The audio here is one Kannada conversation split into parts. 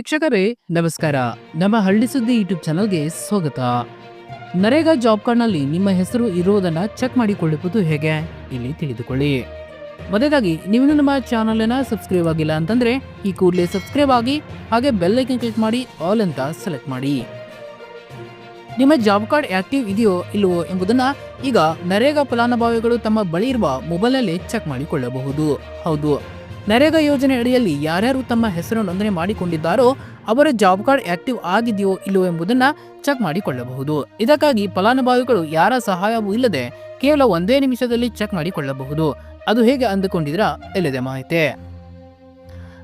ಶಿಕ್ಷಕರೇ ನಮಸ್ಕಾರ. ನಮ್ಮ ಹಳ್ಳಿ ಸುದ್ದಿ ಯೂಟ್ಯೂಬ್ ಚಾನಲ್ಗೆ ಸ್ವಾಗತ. ನರೇಗಾ ಜಾಬ್ ಕಾರ್ಡ್ನಲ್ಲಿ ನಿಮ್ಮ ಹೆಸರು ಇರುವುದನ್ನ ಚೆಕ್ ಮಾಡಿಕೊಳ್ಳುವುದು ಹೇಗೆ? ಇಲ್ಲಿ ತಿಳಿದುಕೊಳ್ಳಿ. ಮೊದಲಾಗಿ ನೀವು ನಮ್ಮ ಚಾನಲನ್ನು ಸಬ್ಸ್ಕ್ರೈಬ್ ಆಗಿಲ್ಲ ಅಂತಂದ್ರೆ, ಈ ಕೂಡಲೇ ಸಬ್ಸ್ಕ್ರೈಬ್ ಆಗಿ, ಹಾಗೆ ಬೆಲ್ ಐಕನ್ ಕ್ಲಿಕ್ ಮಾಡಿ, ಆಲ್ ಅಂತ ಸೆಲೆಕ್ಟ್ ಮಾಡಿ. ನಿಮ್ಮ ಜಾಬ್ ಕಾರ್ಡ್ ಆಕ್ಟಿವ್ ಇದೆಯೋ ಇಲ್ಲವೋ ಎಂಬುದನ್ನ ಈಗ ನರೇಗಾ ಫಲಾನುಭವಿಗಳು ತಮ್ಮ ಬಳಿ ಇರುವ ಮೊಬೈಲಲ್ಲಿ ಚೆಕ್ ಮಾಡಿಕೊಳ್ಳಬಹುದು. ಹೌದು. ನರೇಗಾ ಯೋಜನೆ ಅಡಿಯಲ್ಲಿ ಯಾರ್ಯಾರು ತಮ್ಮ ಹೆಸರು ನೋಂದಣಿ ಮಾಡಿಕೊಂಡಿದ್ದಾರೋ, ಅವರ ಜಾಬ್ ಕಾರ್ಡ್ ಆಕ್ಟಿವ್ ಆಗಿದೆಯೋ ಇಲ್ಲವೋ ಎಂಬುದನ್ನು ಚೆಕ್ ಮಾಡಿಕೊಳ್ಳಬಹುದು. ಇದಕ್ಕಾಗಿ ಫಲಾನುಭವಿಗಳು ಯಾರ ಸಹಾಯವೂ ಇಲ್ಲದೆ ಕೇವಲ ಒಂದೇ ನಿಮಿಷದಲ್ಲಿ ಚೆಕ್ ಮಾಡಿಕೊಳ್ಳಬಹುದು. ಅದು ಹೇಗೆ ಅಂದುಕೊಂಡಿದ್ರ ಎಲ್ಲದೆ ಮಾಹಿತಿ?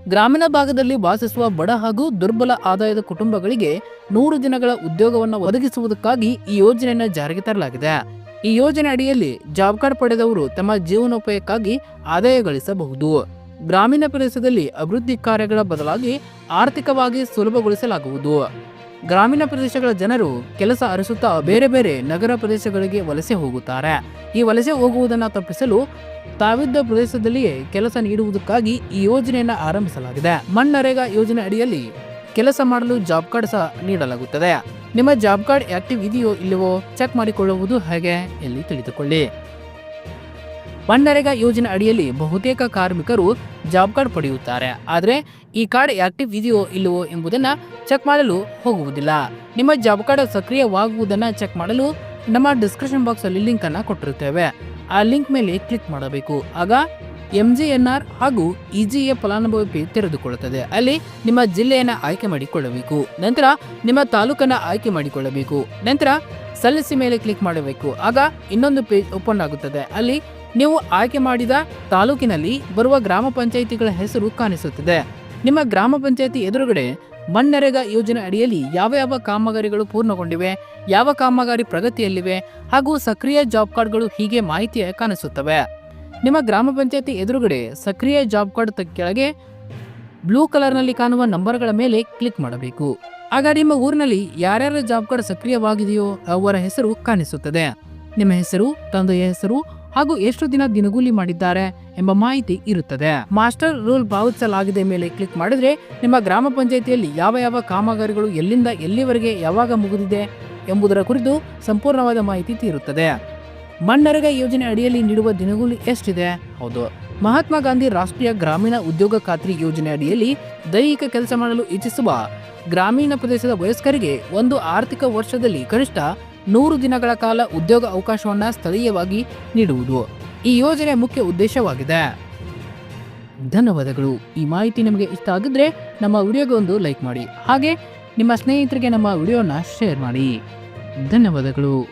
ಗ್ರಾಮೀಣ ಭಾಗದಲ್ಲಿ ವಾಸಿಸುವ ಬಡ ಹಾಗೂ ದುರ್ಬಲ ಆದಾಯದ ಕುಟುಂಬಗಳಿಗೆ ನೂರು ದಿನಗಳ ಉದ್ಯೋಗವನ್ನು ಒದಗಿಸುವುದಕ್ಕಾಗಿ ಈ ಯೋಜನೆಯನ್ನು ಜಾರಿಗೆ ತರಲಾಗಿದೆ. ಈ ಯೋಜನೆ ಅಡಿಯಲ್ಲಿ ಜಾಬ್ ಕಾರ್ಡ್ ಪಡೆದವರು ತಮ್ಮ ಜೀವನೋಪಾಯಕ್ಕಾಗಿ ಆದಾಯ ಗಳಿಸಬಹುದು. ಗ್ರಾಮೀಣ ಪ್ರದೇಶದಲ್ಲಿ ಅಭಿವೃದ್ಧಿ ಕಾರ್ಯಗಳ ಬದಲಾಗಿ ಆರ್ಥಿಕವಾಗಿ ಸುಲಭಗೊಳಿಸಲಾಗುವುದು. ಗ್ರಾಮೀಣ ಪ್ರದೇಶಗಳ ಜನರು ಕೆಲಸ ಅರಸುತ್ತಾ ಬೇರೆ ಬೇರೆ ನಗರ ಪ್ರದೇಶಗಳಿಗೆ ವಲಸೆ ಹೋಗುತ್ತಾರೆ. ಈ ವಲಸೆ ಹೋಗುವುದನ್ನು ತಪ್ಪಿಸಲು ತಾವಿದ್ದ ಪ್ರದೇಶದಲ್ಲಿಯೇ ಕೆಲಸ ನೀಡುವುದಕ್ಕಾಗಿ ಈ ಯೋಜನೆಯನ್ನು ಆರಂಭಿಸಲಾಗಿದೆ. ಮಣ್ಣರೇಗಾ ಯೋಜನೆ ಅಡಿಯಲ್ಲಿ ಕೆಲಸ ಮಾಡಲು ಜಾಬ್ ಕಾರ್ಡ್ ಸಹ ನೀಡಲಾಗುತ್ತದೆ. ನಿಮ್ಮ ಜಾಬ್ ಕಾರ್ಡ್ ಆಕ್ಟಿವ್ ಇದೆಯೋ ಇಲ್ಲವೋ ಚೆಕ್ ಮಾಡಿಕೊಳ್ಳುವುದು ಹೇಗೆ? ಇಲ್ಲಿ ತಿಳಿದುಕೊಳ್ಳಿ. ಮನ್ನರೇಗಾ ಯೋಜನೆ ಅಡಿಯಲ್ಲಿ ಬಹುತೇಕ ಕಾರ್ಮಿಕರು ಜಾಬ್ ಕಾರ್ಡ್ ಪಡೆಯುತ್ತಾರೆ. ಆದರೆ ಈ ಕಾರ್ಡ್ ಆಕ್ಟಿವ್ ಇದೆಯೋ ಇಲ್ಲವೋ ಎಂಬುದನ್ನು ಚೆಕ್ ಮಾಡಲು ಹೋಗುವುದಿಲ್ಲ. ನಿಮ್ಮ ಜಾಬ್ ಕಾರ್ಡ್ ಸಕ್ರಿಯವಾಗುವುದನ್ನು ಚೆಕ್ ಮಾಡಲು ನಮ್ಮ ಡಿಸ್ಕ್ರಿಪ್ಷನ್ ಬಾಕ್ಸಲ್ಲಿ ಲಿಂಕನ್ನು ಕೊಟ್ಟಿರುತ್ತೇವೆ. ಆ ಲಿಂಕ್ ಮೇಲೆ ಕ್ಲಿಕ್ ಮಾಡಬೇಕು. ಆಗ ಎಂ ಜಿ ಎನ್ ಆರ್ ಹಾಗೂ ಇ ಜಿ ಎ ಫಲಾನುಭವಿ ತೆರೆದುಕೊಳ್ಳುತ್ತದೆ. ಅಲ್ಲಿ ನಿಮ್ಮ ಜಿಲ್ಲೆಯನ್ನು ಆಯ್ಕೆ ಮಾಡಿಕೊಳ್ಳಬೇಕು. ನಂತರ ನಿಮ್ಮ ತಾಲೂಕನ್ನು ಆಯ್ಕೆ ಮಾಡಿಕೊಳ್ಳಬೇಕು. ನಂತರ ಸಲ್ಲಿಸಿ ಮೇಲೆ ಕ್ಲಿಕ್ ಮಾಡಬೇಕು. ಆಗ ಇನ್ನೊಂದು ಪೇಜ್ ಓಪನ್ ಆಗುತ್ತದೆ. ಅಲ್ಲಿ ನೀವು ಆಯ್ಕೆ ಮಾಡಿದ ತಾಲೂಕಿನಲ್ಲಿ ಬರುವ ಗ್ರಾಮ ಪಂಚಾಯಿತಿಗಳ ಹೆಸರು ಕಾಣಿಸುತ್ತದೆ. ನಿಮ್ಮ ಗ್ರಾಮ ಪಂಚಾಯಿತಿ ಎದುರುಗಡೆ ಮಣ್ಣರೆಗ ಯೋಜನೆ ಅಡಿಯಲ್ಲಿ ಯಾವ ಯಾವ ಕಾಮಗಾರಿಗಳು ಪೂರ್ಣಗೊಂಡಿವೆ, ಯಾವ ಕಾಮಗಾರಿ ಪ್ರಗತಿಯಲ್ಲಿವೆ ಹಾಗೂ ಸಕ್ರಿಯ ಜಾಬ್ ಕಾರ್ಡ್ಗಳು ಹೀಗೆ ಮಾಹಿತಿ ಕಾಣಿಸುತ್ತವೆ. ನಿಮ್ಮ ಗ್ರಾಮ ಪಂಚಾಯಿತಿ ಎದುರುಗಡೆ ಸಕ್ರಿಯ ಜಾಬ್ ಕಾರ್ಡ್ ಕೆಳಗೆ ಬ್ಲೂ ಕಲರ್ನಲ್ಲಿ ಕಾಣುವ ನಂಬರ್ಗಳ ಮೇಲೆ ಕ್ಲಿಕ್ ಮಾಡಬೇಕು. ಆಗ ನಿಮ್ಮ ಊರಿನಲ್ಲಿ ಯಾರ್ಯಾರ ಜಾಬ್ ಕಾರ್ಡ್ ಸಕ್ರಿಯವಾಗಿದೆಯೋ ಅವರ ಹೆಸರು ಕಾಣಿಸುತ್ತದೆ. ನಿಮ್ಮ ಹೆಸರು, ತಂದೆಯ ಹೆಸರು ಹಾಗೂ ಎಷ್ಟು ದಿನ ದಿನಗೂಲಿ ಮಾಡಿದ್ದಾರೆ ಎಂಬ ಮಾಹಿತಿ ಇರುತ್ತದೆ. ಮಾಸ್ಟರ್ ರೂಲ್ ಪಾವತಿಸಲಾಗಿದೆ ಮೇಲೆ ಕ್ಲಿಕ್ ಮಾಡಿದ್ರೆ ನಿಮ್ಮ ಗ್ರಾಮ ಪಂಚಾಯಿತಿಯಲ್ಲಿ ಯಾವ ಯಾವ ಕಾಮಗಾರಿಗಳು ಎಲ್ಲಿಂದ ಎಲ್ಲಿವರೆಗೆ ಯಾವಾಗ ಮುಗಿದಿದೆ ಎಂಬುದರ ಕುರಿತು ಸಂಪೂರ್ಣವಾದ ಮಾಹಿತಿ ತೀರುತ್ತದೆ. ಮಣ್ಣರಗ ಯೋಜನೆ ಅಡಿಯಲ್ಲಿ ನೀಡುವ ದಿನಗೂಲಿ ಎಷ್ಟಿದೆ? ಹೌದು. ಮಹಾತ್ಮ ಗಾಂಧಿ ರಾಷ್ಟ್ರೀಯ ಗ್ರಾಮೀಣ ಉದ್ಯೋಗ ಖಾತ್ರಿ ಯೋಜನೆ ಅಡಿಯಲ್ಲಿ ದೈಹಿಕ ಕೆಲಸ ಮಾಡಲು ಇಚ್ಛಿಸುವ ಗ್ರಾಮೀಣ ಪ್ರದೇಶದ ವಯಸ್ಕರಿಗೆ ಒಂದು ಆರ್ಥಿಕ ವರ್ಷದಲ್ಲಿ ಕನಿಷ್ಠ ನೂರು ದಿನಗಳ ಕಾಲ ಉದ್ಯೋಗ ಅವಕಾಶವನ್ನು ಸ್ಥಳೀಯವಾಗಿ ನೀಡುವುದು ಈ ಯೋಜನೆ ಮುಖ್ಯ ಉದ್ದೇಶವಾಗಿದೆ. ಧನ್ಯವಾದಗಳು. ಈ ಮಾಹಿತಿ ನಿಮಗೆ ಇಷ್ಟ ಆಗಿದ್ರೆ ನಮ್ಮ ವಿಡಿಯೋಗೆ ಒಂದು ಲೈಕ್ ಮಾಡಿ. ಹಾಗೆ ನಿಮ್ಮ ಸ್ನೇಹಿತರಿಗೆ ನಮ್ಮ ವಿಡಿಯೋನ ಶೇರ್ ಮಾಡಿ. ಧನ್ಯವಾದಗಳು.